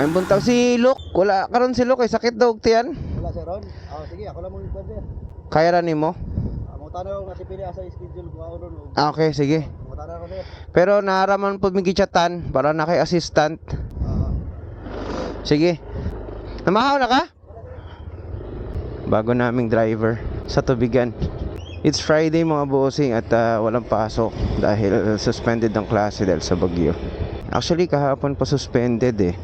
May buntag si Luke. Wala karon si Luke. Ay sakit daw tiyan. Wala sir Ron? Ah, sige, ako lang mong ikon sir. Kaya ra nimo? Ah, mo tanong nga pili asa schedule ko ako ron. Ah, okay, sige. Mo tanong ako sir. Pero naraman po mi gichatan para na kay assistant. Ah, Sige. Namahaw na ka? Bago naming driver sa tubigan. It's Friday mga bossing at ah, walang pasok dahil suspended ang klase dahil sa bagyo. Actually kahapon pa suspended eh.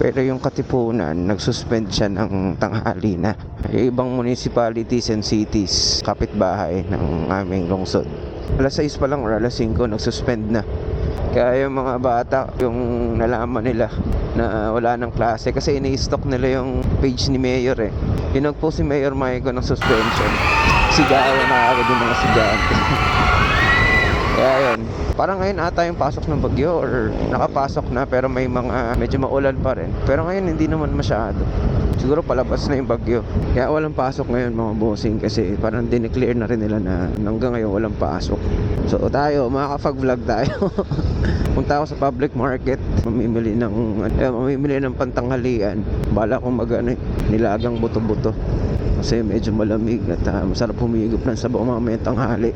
Pero yung Katipunan, nagsuspend siya ng tanghali na. Ibang municipalities and cities, kapitbahay ng aming lungsod. Alas 6 pa lang or alas 5, nagsuspend na. Kaya yung mga bata, yung nalaman nila na wala ng klase kasi ini-stock nila yung page ni Mayor eh. Yung si Mayor Maiko ng suspension. Sigawan na agad yung mga sigante. Parang ngayon ata yung pasok ng bagyo or nakapasok na pero may mga medyo maulan pa rin. Pero ngayon hindi naman masyado. Siguro palabas na yung bagyo. Kaya walang pasok ngayon mga bossing kasi parang dineclare na rin nila na hanggang ngayon walang pasok. So tayo, makakapag-vlog tayo. Punta ako sa public market, mamimili ng eh, mamimili ng pantanghalian. Bala kong mag ano, eh, nilagang buto-buto. Kasi medyo malamig at ah, masarap humigop ng sabaw mamaya tanghali.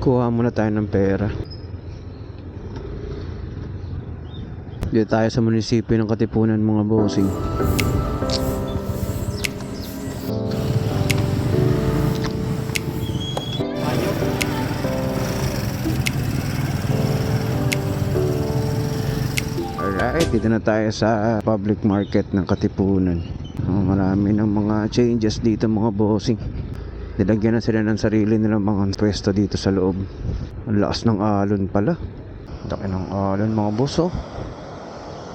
Kuha muna tayo ng pera. Dito tayo sa munisipyo ng Katipunan mga bossing. Alright, dito na tayo sa public market ng Katipunan. Oh, marami ng mga changes dito mga bossing. Nilagyan na sila ng sarili nilang mga pwesto dito sa loob. Ang lakas ng alon pala. Laki ng alon mga boss oh.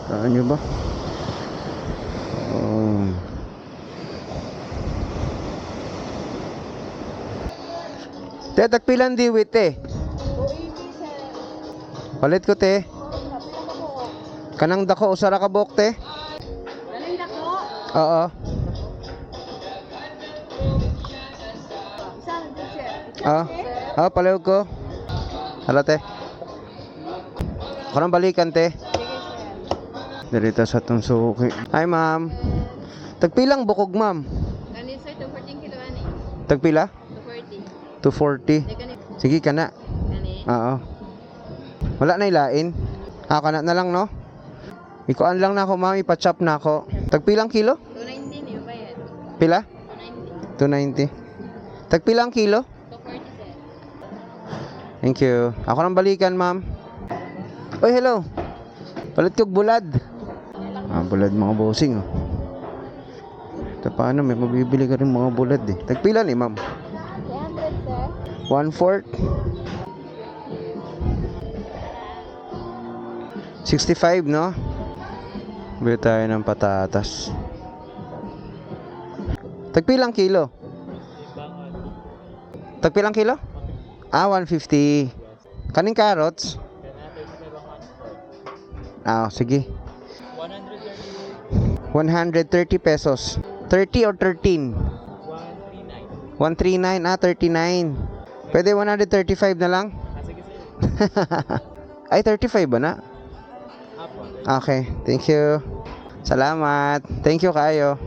Saan nyo ba? Oh. Te, tagpilan diwit te. Palit ko te. Kanang dako usara ka bok te. Galing na ko. Oo. Ah, ah, palayo ko. Hala te. Ako nang balikan te. Dirito sa tong suki. Hi ma'am. Tagpilang bukog ma'am. Ganito, sir, 214 kilo ani. Tagpila? 240. 240. Di ganito. Sige ka na. Gani. Oo. Wala na ilain. Ah, kana na lang no? Ikuan lang na ako ma'am, ipa-chop na ako. Tagpilang kilo? 290 ni bayad. Pila? 290. 290. Tagpilang kilo? 240, sir. Thank you. Ako nang balikan, ma'am. Oy, hello. Palit kog bulad. Ah, bulad mga bossing, oh. Ito paano, may mabibili ka rin mga bulad, eh. Tagpila ni, ma'am. 300, sir. One fourth. 65, no? Bili tayo ng patatas. Tagpilang kilo? Tagpilang kilo? Ah, 150. Kaning carrots? Ah, sige. 130 pesos. 30 or 13? 139. Ah, 39. Pwede 135 na lang? Ay, 35 ba na? Okay, thank you. Salamat. Thank you kayo.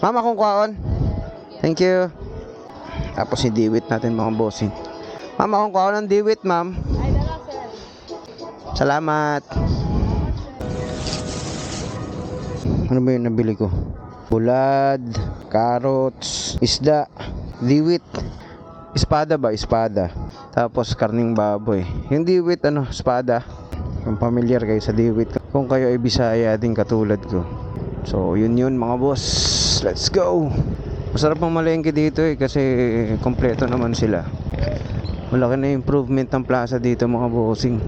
Ma'am, akong kwaon. Thank you. Tapos si Diwit natin mga bossing. Ma'am, akong kwaon ng Diwit, ma'am. Salamat. Ano ba yung nabili ko? Bulad, carrots, isda, diwit. Espada ba? Espada. Tapos karning baboy. Yung diwit ano, espada. Kung familiar kayo sa diwit. Kung kayo ay Bisaya din katulad ko. So, yun yun mga boss. Let's go! Masarap ang malengke dito eh kasi kompleto naman sila. Malaki na improvement ng plaza dito mga bossing.